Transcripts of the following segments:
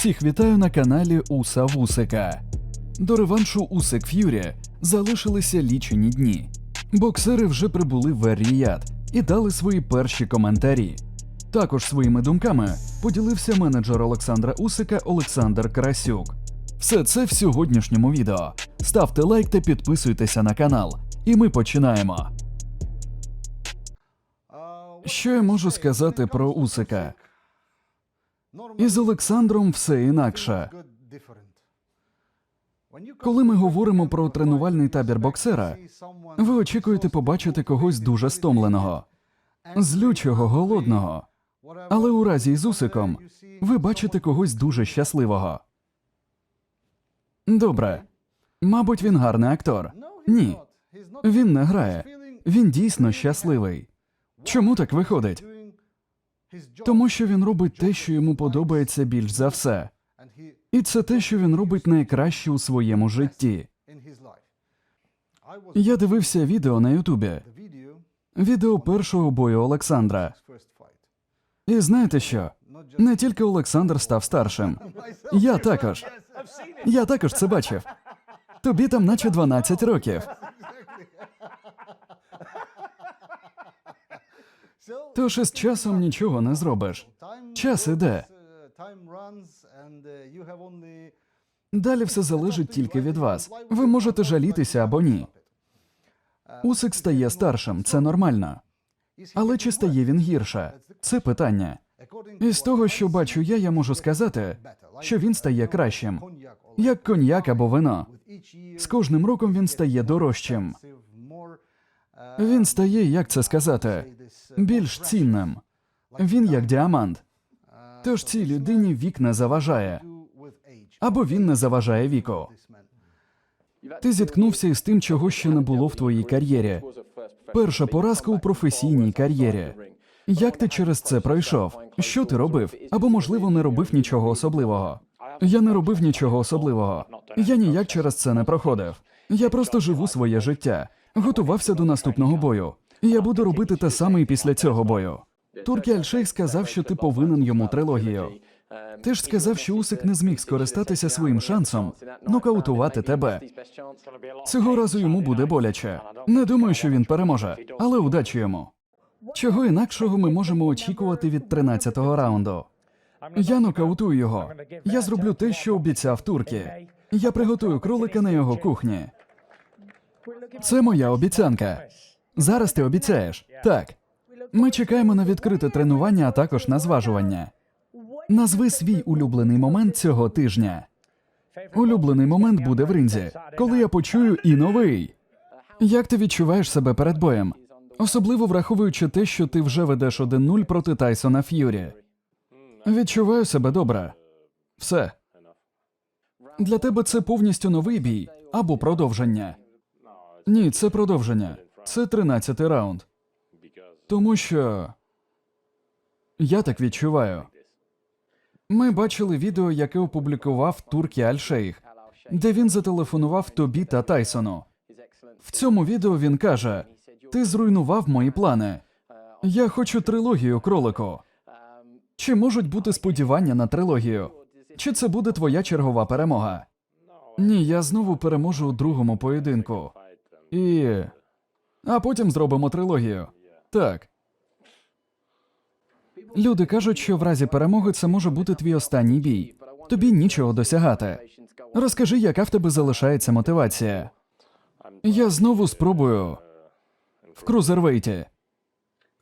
Всіх вітаю на каналі Уса Вусика. До реваншу Усик Ф'юрі залишилися лічені дні. Боксери вже прибули в Ер-Ріяд і дали свої перші коментарі. Також своїми думками поділився менеджер Олександра Усика Олександр Карасюк. Все це в сьогоднішньому відео. Ставте лайк та підписуйтеся на канал. І ми починаємо. Що я можу сказати про Усика? Із Олександром все інакше. Коли ми говоримо про тренувальний табір боксера, ви очікуєте побачити когось дуже стомленого, злючого, голодного. Але у разі з Усиком ви бачите когось дуже щасливого. Добре. Мабуть, він гарний актор. Ні. Він не грає. Він дійсно щасливий. Чому так виходить? Тому що він робить те, що йому подобається більш за все. І це те, що він робить найкраще у своєму житті. Я дивився відео на Ютубі, відео першого бою Олександра. І знаєте що? Не тільки Олександр став старшим. Я також. Я також це бачив. Тобі там наче 12 років. Тож із часом нічого не зробиш. Час іде. Далі все залежить тільки від вас. Ви можете жалітися або ні. Усик стає старшим, це нормально. Але чи стає він гірше? Це питання. І з того, що бачу я, я можу сказати, що він стає кращим, як коньяк або вино. З кожним роком він стає дорожчим. Він стає, як це сказати, більш цінним. Він як діамант. Тож цій людині вік не заважає, або він не заважає віку. Ти зіткнувся із тим, чого ще не було в твоїй кар'єрі. Перша поразка у професійній кар'єрі. Як ти через це пройшов? Що ти робив? Або, можливо, не робив нічого особливого. Я не робив нічого особливого. Я ніяк через це не проходив. Я просто живу своє життя, готувався до наступного бою. Я буду робити те саме і після цього бою. Туркі Альшейх сказав, що ти повинен йому трилогію. Ти ж сказав, що Усик не зміг скористатися своїм шансом нокаутувати тебе. Цього разу йому буде боляче. Не думаю, що він переможе, але удачі йому. Чого інакшого ми можемо очікувати від 13-го раунду? Я нокаутую його. Я зроблю те, що обіцяв турки. Я приготую кролика на його кухні. Це моя обіцянка. Зараз ти обіцяєш. Так. Ми чекаємо на відкрите тренування, а також на зважування. Назви свій улюблений момент цього тижня. Улюблений момент буде в ринзі, коли я почую і новий. Як ти відчуваєш себе перед боєм? Особливо враховуючи те, що ти вже ведеш 1-0 проти Тайсона Ф'юрі. Відчуваю себе добре. Все. Для тебе це повністю новий бій або продовження. Ні, це продовження. Це 13-й раунд. Тому що я так відчуваю. Ми бачили відео, яке опублікував Туркі Альшейх, де він зателефонував тобі та Тайсону. В цьому відео він каже: Ти зруйнував мої плани. Я хочу трилогію кролику. Чи можуть бути сподівання на трилогію? Чи це буде твоя чергова перемога? Ні, я знову переможу у другому поєдинку. І. А потім зробимо трилогію. Так. Люди кажуть, що в разі перемоги це може бути твій останній бій. Тобі нічого досягати. Розкажи, яка в тебе залишається мотивація. Я знову спробую в крузервейті.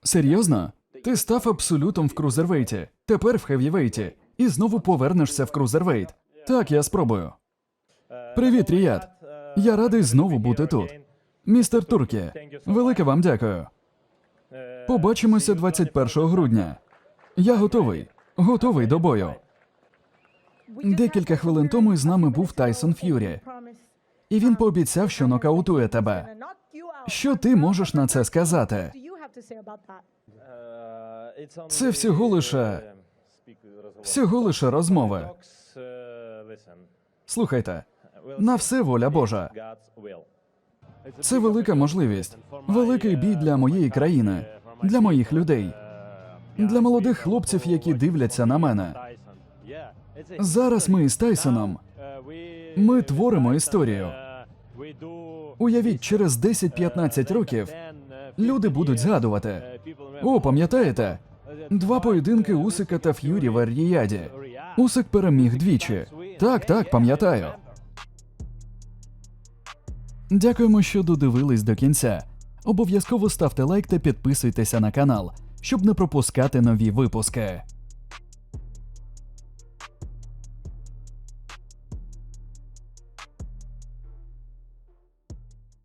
Серйозно? Ти став абсолютом в крузервейті, тепер в хевівейті, і знову повернешся в крузервейт. Так, я спробую. Привіт, Ріяд. Я радий знову бути тут. Містер Туркі, велике вам дякую. Побачимося 21 грудня. Я готовий. Готовий до бою. Декілька хвилин тому із нами був Тайсон Ф'юрі, і він пообіцяв, що нокаутує тебе. Що ти можеш на це сказати? Це всього лише всього лише розмови. Слухайте, на все воля Божа. Це велика можливість, великий бій для моєї країни, для моїх людей, для молодих хлопців, які дивляться на мене. Зараз ми із Тайсоном. Ми творимо історію. Уявіть, через 10-15 років люди будуть згадувати. О, пам'ятаєте? Два поєдинки Усика та Ф'юрі в Ер-Ріяді. Усик переміг двічі. Так, так, пам'ятаю. Дякуємо, що додивились до кінця. Обов'язково ставте лайк та підписуйтеся на канал, щоб не пропускати нові випуски.